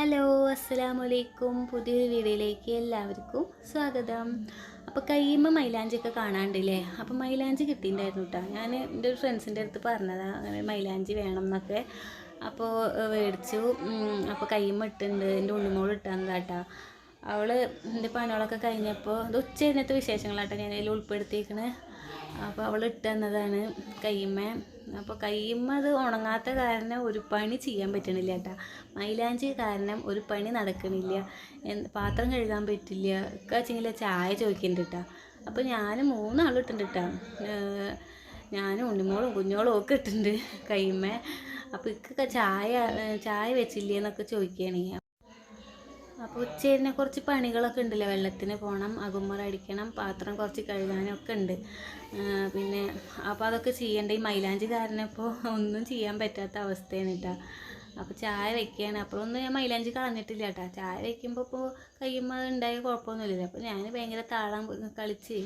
Hello അസ്സലാമലൈക്കും പുതിയൊരു വീഡിയോയിലേക്ക് എല്ലാവർക്കും സ്വാഗതം. അപ്പോൾ മൈലാഞ്ചി മൈലാഞ്ചിയൊക്കെ കാണാണ്ടില്ലേ? അപ്പോൾ മൈലാഞ്ചി കിട്ടിയിട്ടുണ്ടായിരുന്നു കേട്ടോ ഞാൻ എന്റെ ഒരു ഫ്രണ്ട്സിന്റെ അടുത്ത് പറഞ്ഞതാണ് അങ്ങനെ മൈലാഞ്ചി വേണം എന്നൊക്കെ അപ്പോൾ മേടിച്ചു. അപ്പോൾ കയ്യുമ്പോൾ ഇട്ടുണ്ട് എന്റെ ഉണ്ണിമോൾ ഇട്ടാന്നതാട്ടാ അവൾ എന്റെ പണികളൊക്കെ കഴിഞ്ഞപ്പോൾ ഇത് ഉച്ച കഴിഞ്ഞത്തെ വിശേഷങ്ങളാട്ടോ ഞാൻ അതിൽ ഉൾപ്പെടുത്തിയിരിക്കണേ അപ്പോൾ അവൾ ഇട്ട് തന്നതാണ് കയ്യുമ്മ. അപ്പോൾ കയ്യമ്മ അത് ഉണങ്ങാത്ത കാരണം ഒരു പണി ചെയ്യാൻ പറ്റണില്ല കേട്ടാ. മൈലാഞ്ചി കാരണം ഒരു പണി നടക്കണില്ല. പാത്രം കഴുകാൻ പറ്റില്ല. ഒക്കെ വെച്ചെങ്കിൽ ചായ ചോദിക്കുന്നുണ്ട് കേട്ടാ. അപ്പോൾ ഞാൻ മൂന്നാളും ഇട്ടുണ്ട് ഞാനും ഉണ്ണിമോളും കുഞ്ഞോളും ഒക്കെ ഇട്ടുണ്ട് കയ്യമ്മ. അപ്പോൾ ഇക്കൊക്കെ ചായ ചായ വെച്ചില്ലേ എന്നൊക്കെ ചോദിക്കുകയാണ് അപ്പോൾ ഉച്ചതിനെ കുറച്ച് പണികളൊക്കെ ഉണ്ടല്ലോ? വെള്ളത്തിന് പോകണം അകുമ്മറ അടിക്കണം പാത്രം കുറച്ച് കഴുകാനൊക്കെ ഉണ്ട്. പിന്നെ അപ്പോൾ അതൊക്കെ ചെയ്യേണ്ട? ഈ മൈലാഞ്ചി കാരണം ഇപ്പോൾ ഒന്നും ചെയ്യാൻ പറ്റാത്ത അവസ്ഥയാണ് കേട്ടോ അപ്പോൾ ചായ വെക്കുകയാണ് അപ്പോഴൊന്നും ഞാൻ മൈലാഞ്ചി കളഞ്ഞിട്ടില്ല കേട്ടോ ചായ വെക്കുമ്പോൾ ഇപ്പോൾ കയ്യുമ്പോൾ ഉണ്ടായ കുഴപ്പമൊന്നുമില്ല അപ്പോൾ ഞാൻ ഭയങ്കര താളം കളിച്ച്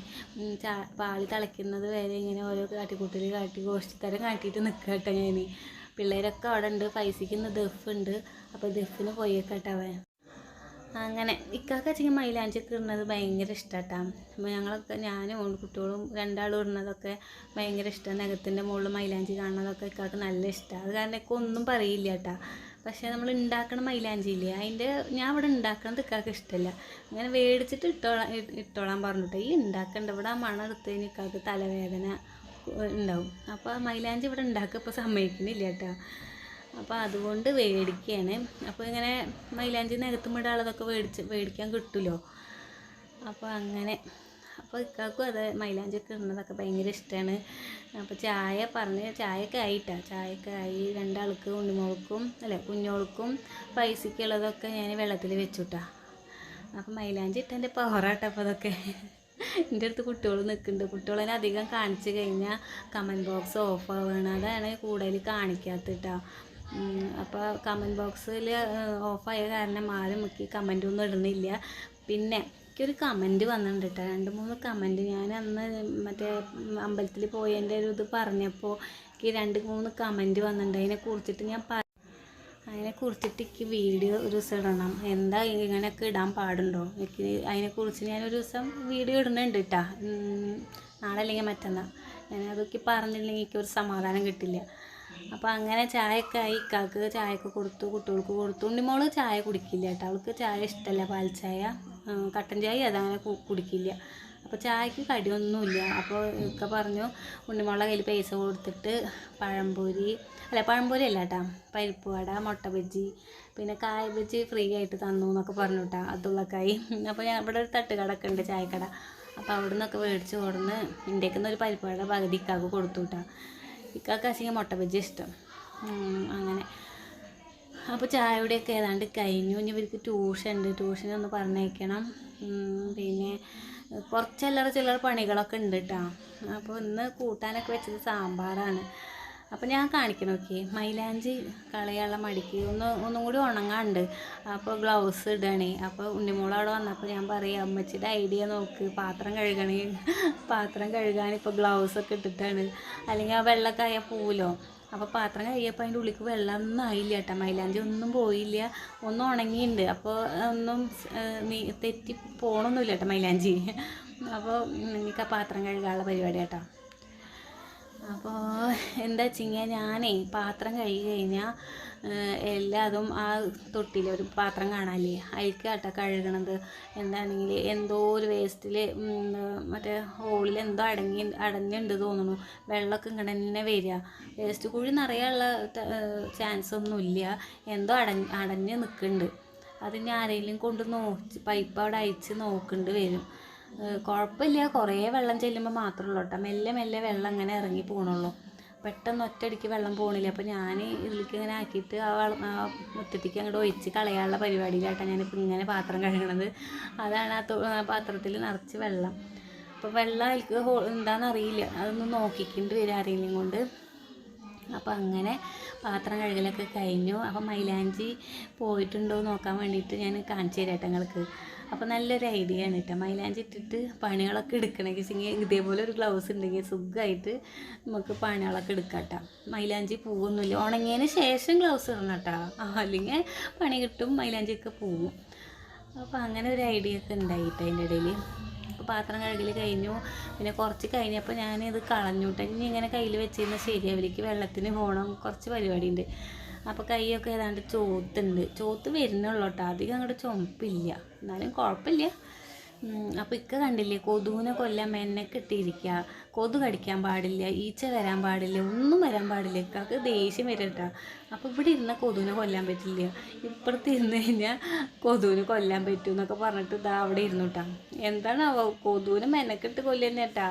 ചാ പാളി തിളയ്ക്കുന്നത് വരെ ഇങ്ങനെ ഓരോ കാട്ടിക്കൂട്ടൽ കാട്ടി ഗോഷ്ടിത്തരം കാട്ടിയിട്ട് നിൽക്കുക കേട്ടോ ഞാൻ പിള്ളേരൊക്കെ അവിടെ ഉണ്ട് പൈസയ്ക്ക് ദഫ് ഉണ്ട് അപ്പോൾ ദഫിന് പോയേക്കട്ടെ അവൻ. അങ്ങനെ ഇക്കാക്ക വെച്ചെങ്കിൽ മൈലാഞ്ചിയൊക്കെ ഇടുന്നത് ഭയങ്കര അപ്പോൾ ഞങ്ങളൊക്കെ ഞാനും കുട്ടികളും രണ്ടാളും ഇടുന്നതൊക്കെ ഭയങ്കര ഇഷ്ടമാണ് നഖത്തിന്റെ മുകളിൽ മൈലാഞ്ചി കാണുന്നതൊക്കെ ഇക്കാക്ക് നല്ല ഇഷ്ടമാണ് അത് കാരണം ഒക്കെ ഒന്നും പറയില്ല കേട്ടാ പക്ഷേ നമ്മൾ ഉണ്ടാക്കണ ഇല്ലേ അതിന്റെ ഞാൻ ഇവിടെ ഉണ്ടാക്കണത് ഇക്കാക്ക് ഇഷ്ടമല്ല അങ്ങനെ മേടിച്ചിട്ട് ഇട്ടോളാം ഇട്ടോളാൻ പറഞ്ഞിട്ട്. ഈ ഉണ്ടാക്കണ്ട ഇവിടെ ആ മണം എടുത്ത് കഴിഞ്ഞാൽ ഇക്കാക്ക് തലവേദന ഉണ്ടാവും. അപ്പോൾ മൈലാഞ്ചി ഇവിടെ ഉണ്ടാക്കുക ഇപ്പോൾ സമ്മതിക്കുന്നില്ല കേട്ടോ അപ്പോൾ അതുകൊണ്ട് മേടിക്കുകയാണ് അപ്പോൾ ഇങ്ങനെ മൈലാഞ്ചി നികത്തും ഇടാനുള്ളതൊക്കെ മേടിച്ച് മേടിക്കാൻ കിട്ടുമല്ലോ അപ്പോൾ അങ്ങനെ. അപ്പോൾ ഇക്കാക്കും അത് മൈലാഞ്ചി ഒക്കെ ഇടുന്നതൊക്കെ ഭയങ്കര ഇഷ്ടമാണ് അപ്പോൾ ചായ പറഞ്ഞ് ചായയൊക്കെ ആയിട്ടാ. ചായയൊക്കെ ആയി രണ്ടാൾക്ക് ഉണ്ണിമോൾക്കും അല്ല കുഞ്ഞോൾക്കും പൈസയ്ക്കുള്ളതൊക്കെ ഞാൻ വെള്ളത്തിൽ വെച്ചുട്ടാ. അപ്പോൾ മൈലാഞ്ചി ഇട്ടെന്റെ പവറാട്ടോ അപ്പോൾ അതൊക്കെ. എന്റെ അടുത്ത് കുട്ടികൾ നിൽക്കുന്നുണ്ട്. കുട്ടികളെ അധികം കാണിച്ചു കഴിഞ്ഞാൽ കമന്റ് ബോക്സ് ഓഫ് ആവുകയാണ് അതാണ് കൂടുതൽ കാണിക്കാത്തിട്ടാ അപ്പോൾ കമന്റ് ബോക്സിൽ ഓഫായ കാരണം ആരും മുക്കി കമന്റൊന്നും ഇടുന്നില്ല. പിന്നെ എനിക്കൊരു കമന്റ് വന്നിട്ടുണ്ട് കേട്ടോ രണ്ട് മൂന്ന് കമന്റ് ഞാൻ അന്ന് മറ്റേ അമ്പലത്തിൽ പോയതിന്റെ ഒരു ഇത് പറഞ്ഞപ്പോൾ എനിക്ക് രണ്ട് മൂന്ന് കമന്റ് വന്നിട്ടുണ്ട് അതിനെ കുറിച്ചിട്ട് ഞാൻ പ അതിനെ കുറിച്ചിട്ട് എനിക്ക് വീഡിയോ ഒരു ദിവസം ഇടണം. എന്താ ഇങ്ങനെയൊക്കെ ഇടാൻ പാടുണ്ടോ? എനിക്ക് അതിനെക്കുറിച്ച് ഞാൻ ഒരു ദിവസം വീഡിയോ ഇടുന്നുണ്ട് കേട്ടാ നാളെ അല്ലെങ്കിൽ മറ്റന്നാൾ ഞാനതൊക്കെ പറഞ്ഞില്ലെങ്കിൽ എനിക്കൊരു സമാധാനം കിട്ടില്ല. അപ്പോൾ അങ്ങനെ ചായയൊക്കെ ആയി. ഇക്കാക്ക് ചായയൊക്കെ കൊടുത്തു കുട്ടികൾക്ക് കൊടുത്തു. ഉണ്ണിമോൾ ചായ കുടിക്കില്ല കേട്ടോ. അവൾക്ക് ചായ ഇഷ്ടമല്ല പാൽ ചായ. കട്ടൻ ചായ അതങ്ങനെ കുടിക്കില്ല. അപ്പോൾ ചായക്ക് കടിയൊന്നുമില്ല. അപ്പോൾ ഒക്കെ പറഞ്ഞു ഉണ്ണിമോളുടെ കയ്യിൽ പൈസ കൊടുത്തിട്ട് പഴംപൊരി അല്ല പഴംപൊരി അല്ല കേട്ടാ. പരിപ്പ് വട മുട്ട ബജ്ജി പിന്നെ കായ ബജ്ജി ഫ്രീ ആയിട്ട് തന്നു എന്നൊക്കെ പറഞ്ഞു കേട്ടോ അതുള്ളക്കായി അപ്പോൾ ഞാൻ ഇവിടെ ഒരു തട്ടുകടയൊക്കെ ഉണ്ട് ചായക്കട. അപ്പോൾ അവിടെ നിന്നൊക്കെ മേടിച്ച് കൊടുന്ന് ഇന്ത്യക്കുന്ന ഒരു പരിപ്പ് വട പകുതി കൊടുത്തു കേട്ടാ. ഇക്കാക്ക് അച്ഛൻ മുട്ട ബജ്ജി ഇഷ്ടം. അങ്ങനെ. അപ്പോൾ ചായയുടെയൊക്കെ ഏതാണ്ട് കഴിഞ്ഞു. ഇനി ഇവർക്ക് ട്യൂഷൻ ഉണ്ട് ട്യൂഷൻ ഒന്ന് പറഞ്ഞേക്കണം പിന്നെ കുറച്ച് ചില്ലറ ചില്ലറ പണികളൊക്കെ ഉണ്ട് കേട്ടോ അപ്പോൾ ഇന്ന് കൂട്ടാനൊക്കെ വെച്ചത് സാമ്പാറാണ്. അപ്പോൾ ഞാൻ കാണിക്കണം നോക്കി മൈലാഞ്ചി കളയാനുള്ള മടിക്ക് ഒന്ന് ഒന്നും കൂടി ഉണങ്ങാണ്ട്. അപ്പോൾ ഗ്ലൗസ് ഇടണേ. അപ്പോൾ ഉണ്ണിമോൾ അവിടെ വന്നപ്പോൾ ഞാൻ പറയാം അമ്മച്ചിയുടെ ഐഡിയ നോക്ക്. പാത്രം കഴുകണേ. പാത്രം കഴുകാൻ ഇപ്പോൾ ഗ്ലൗസ് ഒക്കെ ഇട്ടിട്ടാണ്. അല്ലെങ്കിൽ ആ വെള്ളക്കായ ആയാൽ പോവുമല്ലോ അപ്പോൾ പാത്രം കഴിയപ്പോൾ അതിന്റെ ഉള്ളിക്ക് വെള്ളമൊന്നും ആയില്ല കേട്ടോ മൈലാഞ്ചി ഒന്നും പോയില്ല. ഒന്നും ഉണങ്ങിയിട്ടുണ്ട് അപ്പോൾ ഒന്നും തെറ്റി പോകണമൊന്നുമില്ല കേട്ടോ മൈലാഞ്ചി. അപ്പോൾ എനിക്ക് ആ പാത്രം കഴുകാനുള്ള പരിപാടി കേട്ടോ അപ്പോൾ എന്താ വെച്ചിങ്ങനെ ഞാനേ പാത്രം കഴുകി കഴിഞ്ഞാൽ എല്ലാതും ആ തൊട്ടിയിൽ ഒരു പാത്രം കാണാല്ലേ? അതിലേക്ക് കേട്ടോ കഴുകണത്. എന്താണെങ്കിൽ എന്തോ ഒരു വേസ്റ്റിൽ മറ്റേ ഹോളിൽ എന്തോ അടങ്ങി അടഞ്ഞിട്ടുണ്ട് തോന്നുന്നു. വെള്ളമൊക്കെ ഇങ്ങനെ തന്നെ വരിക. വേസ്റ്റ് കുഴി നിറയാനുള്ള ചാൻസ് ഒന്നുമില്ല എന്തോ അടഞ്ഞ് അടഞ്ഞ് നിൽക്കുന്നുണ്ട് അത് ഞാൻ ആരെങ്കിലും കൊണ്ട് നോക്കി പൈപ്പ് അവിടെ അയച്ച് നോക്കേണ്ടി വരും. കുഴപ്പമില്ല കുറേ വെള്ളം ചെല്ലുമ്പോൾ മാത്രമേ ഉള്ളൂ കേട്ടോ മെല്ലെ മെല്ലെ വെള്ളം അങ്ങനെ ഇറങ്ങി പോകണുള്ളൂ പെട്ടെന്ന് ഒറ്റയടിക്ക് വെള്ളം പോകണില്ല അപ്പോൾ ഞാൻ ഇതിലേക്ക് ഇങ്ങനെ ആക്കിയിട്ട് ആ വെള്ളം മുറ്റത്തേക്ക് അങ്ങോട്ട് ഒഴിച്ച് കളയാനുള്ള പരിപാടിയിലാട്ടോ ഞാനിപ്പോൾ ഇങ്ങനെ പാത്രം കഴുകണത്. അതാണ് ആ പാത്രത്തിൽ നിറച്ച് വെള്ളം. അപ്പോൾ വെള്ളം എനിക്ക് എന്താണെന്ന് അറിയില്ല അതൊന്ന് നോക്കിക്കൊണ്ട് വരും ആരെങ്കിലും കൊണ്ട്. അപ്പോൾ അങ്ങനെ പാത്രം കഴുകലൊക്കെ കഴിഞ്ഞു. അപ്പോൾ മൈലാഞ്ചി പോയിട്ടുണ്ടോ നോക്കാൻ വേണ്ടിയിട്ട് ഞാൻ കാണിച്ചു തരാം അപ്പോൾ നല്ലൊരു ഐഡിയ ആണ് കേട്ടോ മൈലാഞ്ചി ഇട്ടിട്ട് പണികളൊക്കെ എടുക്കണമെങ്കിൽ വെച്ചെങ്കിൽ ഇതേപോലെ ഒരു ഗ്ലൗസ് ഉണ്ടെങ്കിൽ സുഖമായിട്ട് നമുക്ക് പണികളൊക്കെ എടുക്കാം കേട്ടോ മൈലാഞ്ചി പോകുന്നില്ല ഉണങ്ങിയതിന് ശേഷം ഗ്ലൗസ് ഇടണം കേട്ടോ അല്ലെങ്കിൽ പണി കിട്ടും മൈലാഞ്ചിയൊക്കെ പോകും അപ്പോൾ അങ്ങനെ ഒരു ഐഡിയ ഒക്കെ ഉണ്ടായിട്ട് അതിന്റെ ഇടയിൽ. അപ്പോൾ പാത്രം കഴുകൽ കഴിഞ്ഞു. പിന്നെ കുറച്ച് കഴിഞ്ഞപ്പോൾ ഞാനിത് കളഞ്ഞു കേട്ടോ ഇനി ഇങ്ങനെ കയ്യിൽ ശരി. ശരിയാവിലേക്ക് വെള്ളത്തിന് പോകണം. കുറച്ച് പരിപാടിയുണ്ട്. അപ്പോൾ കൈയൊക്കെ ഏതാണ്ട് ചോത്തുണ്ട്. ചോത്ത് വരുന്നുള്ളൂ കേട്ടോ അധികം അങ്ങോട്ട് ചുമപ്പില്ല. എന്നാലും കുഴപ്പമില്ല. അപ്പോൾ ഇക്ക കണ്ടില്ലേ കൊതുവിനെ കൊല്ലാൻ മെന്നെ ഇട്ടിരിക്കുക കൊതു കടിക്കാൻ പാടില്ല ഈച്ച വരാൻ പാടില്ല ഒന്നും വരാൻ പാടില്ല. ഇക്കാക്ക് ദേഷ്യം വരും കേട്ടോ അപ്പോൾ ഇവിടെ ഇരുന്ന കൊതുവിനെ കൊല്ലാൻ പറ്റില്ല. ഇപ്പുറത്ത് ഇരുന്ന് കഴിഞ്ഞാൽ കൊതുവിനെ കൊല്ലാൻ പറ്റും എന്നൊക്കെ പറഞ്ഞിട്ട് ഇതാ അവിടെ ഇരുന്നുട്ടാ. കേട്ടോ എന്താണ് കൊതുവിനെ മെനക്കെട്ട് കൊല്ലുന്നേട്ടാ.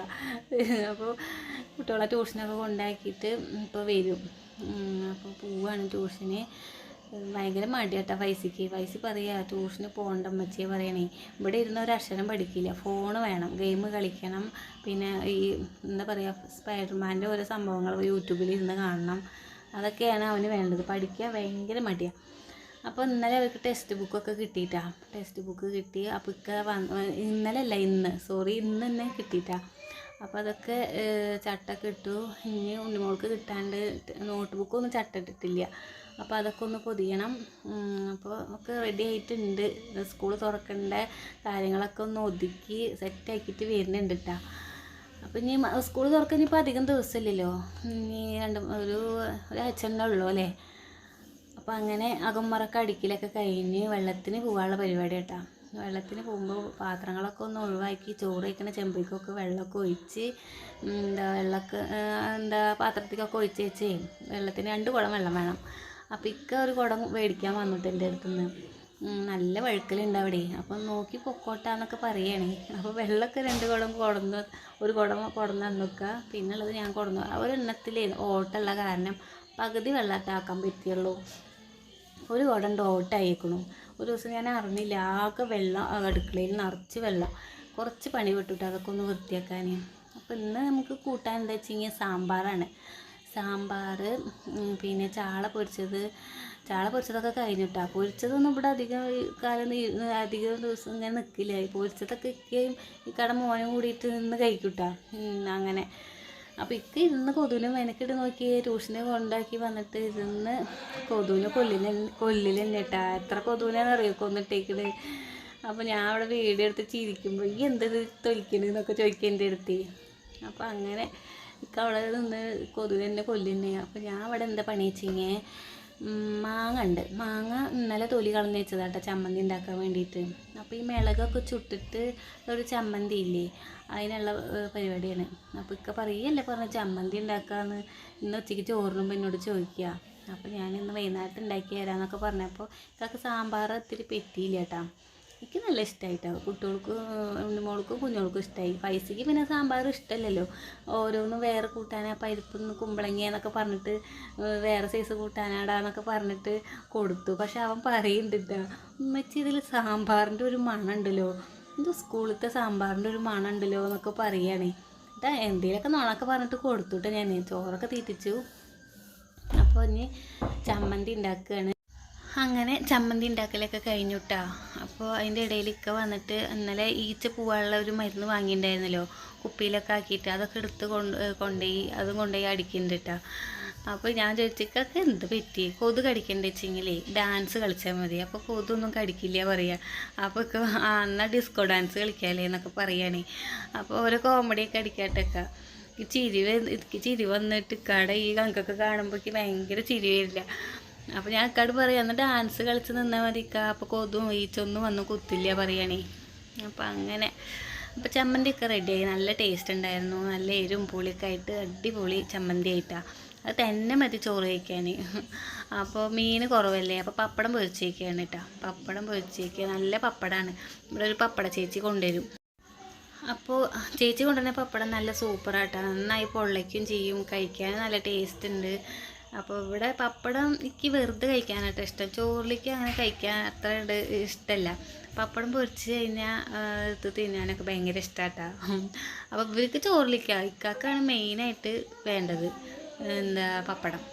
അപ്പോൾ കുട്ടികളെ ട്യൂഷനൊക്കെ കൊണ്ടാക്കിയിട്ട് ഇപ്പോൾ വരും. അപ്പോൾ പോവാണ് ട്യൂഷന്. ഭയങ്കര മടിയാട്ടാ പൈസക്ക്. പൈസ പറയുക ട്യൂഷന് പോകണ്ട അമ്മച്ചിയെ പറയണേ. ഇവിടെ ഇരുന്ന ഒരു അക്ഷരം പഠിക്കില്ല. ഫോൺ വേണം ഗെയിം കളിക്കണം. പിന്നെ ഈ എന്താ പറയുക സ്പൈഡർമാന്റെ ഓരോ സംഭവങ്ങൾ യൂട്യൂബിൽ ഇരുന്ന് കാണണം. അതൊക്കെയാണ് അവന് വേണ്ടത്. പഠിക്കാൻ ഭയങ്കര മടിയാണ് അപ്പോൾ ഇന്നലെ അവർക്ക് ടെക്സ്റ്റ് ബുക്കൊക്കെ കിട്ടിയിട്ടാ. ടെക്സ്റ്റ് ബുക്ക് കിട്ടി. അപ്പോൾ ഇക്ക വന്ന് ഇന്നലെ അല്ല ഇന്ന്. സോറി ഇന്ന് തന്നെ കിട്ടിയിട്ടാ. അപ്പോൾ അതൊക്കെ ചട്ടൊക്കെ ഇട്ടു. ഇനി ഉണ്ണിമോൾക്ക് കിട്ടാണ്ട് നോട്ട് ബുക്കൊന്നും ചട്ട ഇട്ടിട്ടില്ല. അപ്പോൾ അതൊക്കെ ഒന്ന് പൊതിയണം. അപ്പോൾ നമുക്ക് റെഡി ആയിട്ടുണ്ട്. സ്കൂൾ തുറക്കേണ്ട കാര്യങ്ങളൊക്കെ ഒന്ന് ഒതുക്കി സെറ്റാക്കിയിട്ട് വരുന്നുണ്ട് കേട്ടോ അപ്പോൾ ഇനി സ്കൂൾ തുറക്കാൻ ഇനിയിപ്പോൾ അധികം ദിവസമില്ലല്ലോ. ഇനി രണ്ട് ഒരു ഒരാഴ്ച ഉള്ളൂ അല്ലേ? അപ്പോൾ അങ്ങനെ അകമ്പറൊക്കെ അടിക്കലൊക്കെ കഴിഞ്ഞ് വെള്ളത്തിന് പോകാനുള്ള പരിപാടി കേട്ടോ വെള്ളത്തിന് പോകുമ്പോൾ പാത്രങ്ങളൊക്കെ ഒന്ന് ഒഴിവാക്കി ചോറ് വയ്ക്കുന്ന ചെമ്പിക്കൊക്കെ വെള്ളമൊക്കെ ഒഴിച്ച് എന്താ വെള്ളമൊക്കെ എന്താ പാത്രത്തിലൊക്കെ ഒഴിച്ച് വെച്ചേ വെള്ളത്തിന് രണ്ട് കുടം വെള്ളം വേണം. അപ്പം ഇക്ക ഒരു കുടം മേടിക്കാൻ വന്നിട്ട് എന്റെ അടുത്തുനിന്ന് നല്ല വഴുക്കലുണ്ട് അവിടെ. അപ്പം നോക്കി പൊക്കോട്ടാന്നൊക്കെ പറയണേ. അപ്പോൾ വെള്ളമൊക്കെ രണ്ട് കുടം കുടന്ന് ഒരു കുടം കുടന്ന് തന്നൊക്കെ പിന്നുള്ളത് ഞാൻ കുടന്നു. ഒരു എണ്ണത്തിൽ ഓട്ടമുള്ള കാരണം പകുതി വെള്ളത്താക്കാൻ പറ്റിയുള്ളൂ. ഒരു കുടം ഓട്ടായിക്കണു ഒരു ദിവസം ഞാൻ അറിഞ്ഞില്ല. ആകെ വെള്ളം അടുക്കളയിൽ നിറച്ച് വെള്ളം. കുറച്ച് പണി വിട്ടിട്ട് അതൊക്കെ ഒന്ന് വൃത്തിയാക്കാൻ. അപ്പോൾ ഇന്ന് നമുക്ക് കൂട്ടാൻ എന്താ വെച്ച് കഴിഞ്ഞാൽ സാമ്പാറാണ്. സാമ്പാർ പിന്നെ ചാള പൊരിച്ചത്. ചാള പൊരിച്ചതൊക്കെ കഴിഞ്ഞിട്ടാ? പൊരിച്ചതൊന്നും ഇവിടെ അധികം കാലം അധികം ദിവസം ഇങ്ങനെ നിൽക്കില്ല പൊരിച്ചതൊക്കെ ഈ കട മോനും കൂടിയിട്ട് നിന്ന് കഴിക്കൂട്ടാ? അങ്ങനെ. അപ്പോൾ ഇക്ക് ഇരുന്ന് കൊതുവിനെ മെനക്കിട്ട് നോക്കി ട്യൂഷന് കൊണ്ടാക്കി വന്നിട്ട് ഇരുന്ന് കൊതുവിനെ കൊല്ലിനെ കൊല്ലിലെന്നെ കേട്ടാ എത്ര കൊതുവിനാന്ന് അറിയോ കൊന്നിട്ടേക്കണ്. അപ്പോൾ ഞാൻ അവിടെ വീഡിയോ എടുത്ത് ചിരിക്കുമ്പോൾ ഈ എന്തത് തൊലിക്കണെന്നൊക്കെ ചോദിക്കുക എന്റെ അടുത്ത്. അപ്പോൾ അങ്ങനെ ഇക്ക അവിടെ നിന്ന് കൊതുവിനെ കൊല്ലിനെ. അപ്പോൾ ഞാൻ അവിടെ എന്താ പണി വെച്ചിങ്ങനെ മാങ്ങ ഉണ്ട് മാങ്ങ ഇന്നലെ തൊലി കളഞ്ഞ് വെച്ചതാട്ടോ ചമ്മന്തി ഉണ്ടാക്കാൻ വേണ്ടിയിട്ട്. അപ്പോൾ ഈ മിളകൊക്കെ ചുട്ടിട്ട് ഒരു ചമ്മന്തി ഇല്ലേ അതിനുള്ള പരിപാടിയാണ്. അപ്പോൾ ഇക്ക പറയല്ലേ പറഞ്ഞ ചമ്മന്തി ഉണ്ടാക്കാമെന്ന് ഇന്ന് ഉച്ചയ്ക്ക് ചോറിനും എന്നോട് ചോദിക്കുക അപ്പോൾ ഞാൻ ഇന്ന് വൈകുന്നേരത്ത് ഉണ്ടാക്കി തരാമെന്നൊക്കെ പറഞ്ഞപ്പോൾ ഇക്കൊക്കെ സാമ്പാർ ഒത്തിരി പറ്റിയില്ല കേട്ടോ. എനിക്ക് നല്ല ഇഷ്ടമായിട്ടാണ് കുട്ടികൾക്ക് ഉണ്ണിമോൾക്കും കുഞ്ഞുങ്ങൾക്കും ഇഷ്ടമായി പൈസയ്ക്ക് പിന്നെ സാമ്പാർ ഇഷ്ടമല്ലല്ലോ. ഓരോന്നും വേറെ കൂട്ടാനാ പരിപ്പ് കുമ്പളങ്ങ എന്നൊക്കെ പറഞ്ഞിട്ട് വേറെ സൈസ് കൂട്ടാനാടാന്നൊക്കെ പറഞ്ഞിട്ട് കൊടുത്തു. പക്ഷെ അവൻ പറയുന്നുണ്ട് ഉമ്മച്ചി ഇതിൽ സാമ്പാറിന്റെ ഒരു മണമുണ്ടല്ലോ. ഇത് സ്കൂളിലത്തെ സാമ്പാറിന്റെ ഒരു മണമുണ്ടല്ലോ എന്നൊക്കെ പറയുകയാണേ ഇതാ എന്തെങ്കിലുമൊക്കെ നുണക്കെ പറഞ്ഞിട്ട് കൊടുത്തുട്ടോ ഞാൻ ചോറൊക്കെ തീറ്റിച്ചു. അപ്പോൾ ഇനി ചമ്മന്തി ഉണ്ടാക്കുകയാണ് അങ്ങനെ ചമ്മന്തി ഉണ്ടാക്കലൊക്കെ കഴിഞ്ഞുട്ടാ. അപ്പോൾ അതിന്റെ ഇടയിൽ ഇക്ക വന്നിട്ട് ഇന്നലെ ഈച്ച പൂവാനുള്ള ഒരു മരുന്ന് വാങ്ങിയിട്ടുണ്ടായിരുന്നല്ലോ. കുപ്പിയിലൊക്കെ ആക്കിയിട്ട് അതൊക്കെ എടുത്ത് കൊണ്ട് കൊണ്ടുപോയി അതും കൊണ്ടുപോയി അടിക്കുന്നുണ്ട് കേട്ടോ. അപ്പോൾ ഞാൻ ചോദിച്ചിക്കൊക്കെ എന്ത് പറ്റി? കൊതു കടിക്കണ്ട വെച്ചെങ്കിലേ? ഡാൻസ് കളിച്ചാൽ മതി. അപ്പോൾ കൊതൊന്നും കടിക്കില്ല പറയുക അപ്പോൾ ആ എന്നാൽ ഡിസ്കോ ഡാൻസ് കളിക്കാല്ലേ? എന്നൊക്കെ പറയുകയാണേ അപ്പോൾ ഓരോ കോമഡിയൊക്കെ അടിക്കാട്ടൊക്കെ ചിരി എനിക്ക് ചിരി വന്നിട്ട് കട ഈ കണക്കൊക്കെ കാണുമ്പോഴേക്ക് ഭയങ്കര ചിരി വരില്ല. അപ്പോൾ ഞാൻ അക്കാട് പറയാം എന്നിട്ട് ഡാൻസ് കളിച്ച് നിന്നാ മതി അപ്പോൾ കൊതും ഈച്ചൊന്നും വന്ന് കുത്തില്ല പറയണേ. അപ്പോൾ അങ്ങനെ. അപ്പോൾ ചമ്മന്തിയൊക്കെ റെഡിയായി നല്ല ടേസ്റ്റ് ഉണ്ടായിരുന്നു. നല്ല എരും പുളിയൊക്കെ ആയിട്ട് അടിപൊളി ചമ്മന്തി ആയിട്ടാ. അത് തന്നെ മതി ചോറ് കഴിക്കാൻ. അപ്പോൾ മീൻ കുറവല്ലേ? അപ്പോൾ പപ്പടം പൊരിച്ചേക്കാണ് കേട്ടോ. പപ്പടം പൊരിച്ചേക്കുക നല്ല പപ്പടമാണ് ഇവിടെ ഒരു പപ്പട ചേച്ചി കൊണ്ടുവരും. അപ്പോൾ ചേച്ചി കൊണ്ടുവരുന്ന പപ്പടം നല്ല സൂപ്പറായിട്ടാണ് നന്നായി പൊള്ളയ്ക്കും ചെയ്യും. കഴിക്കാൻ നല്ല ടേസ്റ്റ് ഉണ്ട്. അപ്പോൾ ഇവിടെ പപ്പടം എനിക്ക് വെറുതെ കഴിക്കാനായിട്ട് ഇഷ്ടം. ചോറിലേക്ക് അങ്ങനെ കഴിക്കാൻ അത്ര ഇഷ്ടമല്ല പപ്പടം പൊരിച്ച് കഴിഞ്ഞാൽ ഇത് തിന്നാനൊക്കെ ഭയങ്കര ഇഷ്ടമാട്ടാ അപ്പോൾ ഇവർക്ക് ചോറിലേക്ക് ഇക്കാക്കാണ് മെയിനായിട്ട് വേണ്ടത് എന്താ പപ്പടം.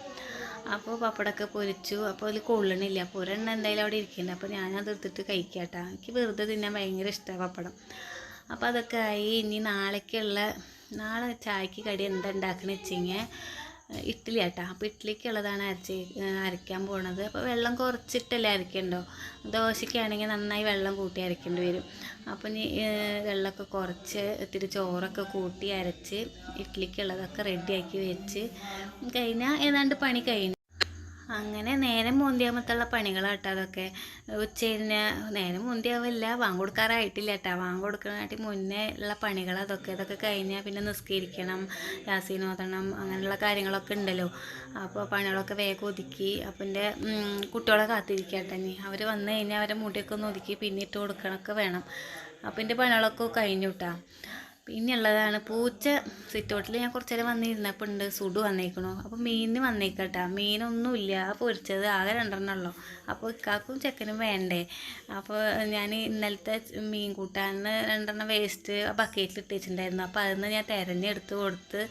അപ്പോൾ പപ്പടമൊക്കെ പൊരിച്ചു. അപ്പോൾ അതിൽ കൊള്ളണില്ല. അപ്പോൾ ഒരെണ്ണം എന്തായാലും അവിടെ ഇരിക്കുന്നുണ്ട്. അപ്പോൾ ഞാനത് എടുത്തിട്ട് കഴിക്കാട്ടാ. എനിക്ക് വെറുതെ തിന്നാൻ ഭയങ്കര ഇഷ്ടമാണ് പപ്പടം. അപ്പോൾ അതൊക്കെ ആയി. ഇനി നാളേക്കുള്ള നാളെ ചായക്ക് കടി എന്താ ഉണ്ടാക്കണമെന്ന് വെച്ചിങ്ങനെ ഇഡ്ഡലി ആട്ടാ. അപ്പോൾ ഇഡ്ഡലിക്കുള്ളതാണ് അരച്ച് അരയ്ക്കാൻ പോണത്. അപ്പോൾ വെള്ളം കുറച്ചിട്ടല്ലേ അരയ്ക്കണ്ടോ? ദോശയ്ക്കാണെങ്കിൽ നന്നായി വെള്ളം കൂട്ടി അരയ്ക്കേണ്ടി വരും. അപ്പോൾ ഇനി വെള്ളമൊക്കെ കുറച്ച് ഇത്തിരി ചോറൊക്കെ കൂട്ടി അരച്ച് ഇഡ്ഡലിക്കുള്ളതൊക്കെ റെഡിയാക്കി വെച്ച് കഴിഞ്ഞാൽ ഏതാണ്ട് പണി കഴിഞ്ഞു. അങ്ങനെ നേരം മുന്തിയാമത്തുള്ള പണികളാട്ടോ അതൊക്കെ. ഉച്ചതിന് നേരം മുന്തിയാവില്ല വാങ്ങ് കൊടുക്കാറായിട്ടില്ല കേട്ടോ വാങ്ങ് കൊടുക്കണാട്ടി മുന്നേ ഉള്ള പണികൾ അതൊക്കെ ഇതൊക്കെ കഴിഞ്ഞാൽ പിന്നെ നിസ്കരിക്കണം യാസീൻ ഓതണം അങ്ങനെയുള്ള കാര്യങ്ങളൊക്കെ ഉണ്ടല്ലോ. അപ്പോൾ പണികളൊക്കെ വേഗം ഒതുക്കി അപ്പം എന്റെ കുട്ടികളെ കാത്തിരിക്കട്ടെ ഇനി. അവർ വന്നു കഴിഞ്ഞാൽ അവരെ മുടിയൊക്കെ ഒന്ന് ഒതുക്കി പിന്നിട്ട് കൊടുക്കണമൊക്കെ വേണം. അപ്പം എന്റെ പണികളൊക്കെ കഴിഞ്ഞു കേട്ടോ പിന്നെയുള്ളതാണ് പൂച്ച സിറ്റൗട്ടിൽ ഞാൻ കുറച്ച് നേരം വന്നിരുന്നപ്പോൾ ഉണ്ട് സുഡു വന്നേക്കണു. അപ്പോൾ മീനിന് വന്നേക്കട്ടാ. മീനൊന്നുമില്ല. ആ പൊരിച്ചത് ആകെ രണ്ടെണ്ണമല്ലോ അപ്പോൾ ഇക്കാക്കും ചെക്കനും വേണ്ടേ? അപ്പോൾ ഞാൻ ഇന്നലത്തെ മീൻ കൂട്ടാന്ന് രണ്ടെണ്ണം വേസ്റ്റ് ബക്കറ്റിൽ ഇട്ടിട്ടുണ്ടായിരുന്നു അപ്പോൾ അതിൽ നിന്ന് ഞാൻ തിരഞ്ഞെടുത്ത് കൊടുത്ത്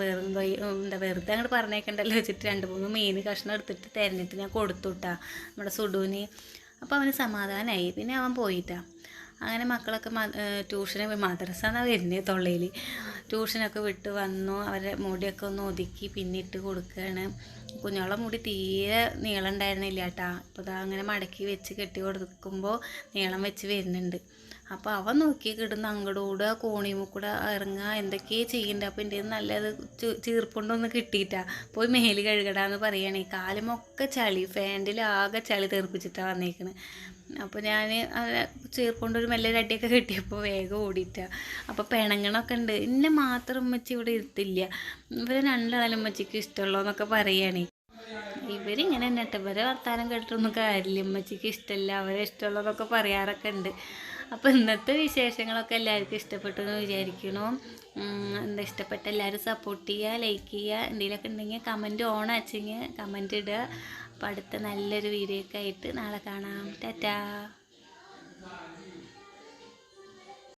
വെറുതെ എന്താ വെറുതെ അങ്ങോട്ട് പറഞ്ഞേക്കണ്ടല്ലോ വെച്ചിട്ട് രണ്ട് മൂന്ന് മീൻ കഷ്ണം എടുത്തിട്ട് തിരഞ്ഞിട്ട് ഞാൻ കൊടുത്തു വിട്ടാ നമ്മുടെ സുഡുവിന് അപ്പോൾ അവന് സമാധാനമായി പിന്നെ അവൻ പോയിട്ടാ. അങ്ങനെ മക്കളൊക്കെ ട്യൂഷന് മദ്രസ എന്നാണ് വരുന്നത് തൊള്ളയിൽ ട്യൂഷനൊക്കെ വിട്ട് വന്നു. അവരെ മുടിയൊക്കെ ഒന്ന് ഒതുക്കി പിന്നിട്ട് കൊടുക്കുകയാണ് കുഞ്ഞോളെ മുടി തീരെ നീളം ഉണ്ടായിരുന്നില്ല കേട്ടാ അപ്പോൾ ഇതാ അങ്ങനെ മടക്കി വെച്ച് കെട്ടി കൊടുക്കുമ്പോൾ നീളം വെച്ച് വരുന്നുണ്ട്. അപ്പോൾ അവൻ നോക്കി കിടന്ന് അങ്ങോട്ട് കോണിമുക്കൂടെ ഇറങ്ങുക എന്തൊക്കെയോ ചെയ്യുന്നുണ്ട് അപ്പോൾ എന്റെ നല്ലത് ചീർപ്പുണ്ടൊന്ന് കിട്ടിയിട്ടാ. പോയി മേൽ കഴുകടാന്ന് പറയുകയാണെങ്കിൽ കാലുമൊക്കെ ചളി ഫാൻഡിലാകെ ചളി തെറിപ്പിച്ചിട്ടാണ് വന്നേക്കണത് അപ്പോൾ ഞാൻ അത് ഒരു മെല്ലെ അടിയൊക്കെ കിട്ടിയപ്പോൾ വേഗം ഓടിയിട്ട. അപ്പോൾ പിണങ്ങണൊക്കെ ഉണ്ട് എന്നെ മാത്രം ഉമ്മച്ചി ഇവിടെ ഇരുത്തില്ല. ഇവരെ രണ്ടാളും ഉമ്മച്ചിക്ക് ഇഷ്ടമുള്ളൂ എന്നൊക്കെ പറയുകയാണേ ഇവരിങ്ങനെ തന്നെ ഇവരെ വർത്താനം കേട്ടിട്ടൊന്നും കാര്യമില്ല ഉമ്മച്ചിക്ക് ഇഷ്ടമല്ല അവരെ ഇഷ്ടമുള്ളതൊക്കെ പറയാറൊക്കെ ഉണ്ട് അപ്പോൾ ഇന്നത്തെ വിശേഷങ്ങളൊക്കെ എല്ലാവർക്കും ഇഷ്ടപ്പെട്ടു എന്ന് വിചാരിക്കണു എന്താ ഇഷ്ടപ്പെട്ട എല്ലാവരും സപ്പോർട്ട് ചെയ്യുക ലൈക്ക് ചെയ്യുക എന്തെങ്കിലുമൊക്കെ ഉണ്ടെങ്കിൽ കമന്റ് ഓൺ ആച്ചെങ്കിൽ കമന്റ് ഇടുക അപ്പോൾ അടുത്ത നല്ലൊരു വീഡിയോ ഒക്കെ ആയിട്ട് നാളെ കാണാം. ടാറ്റാ.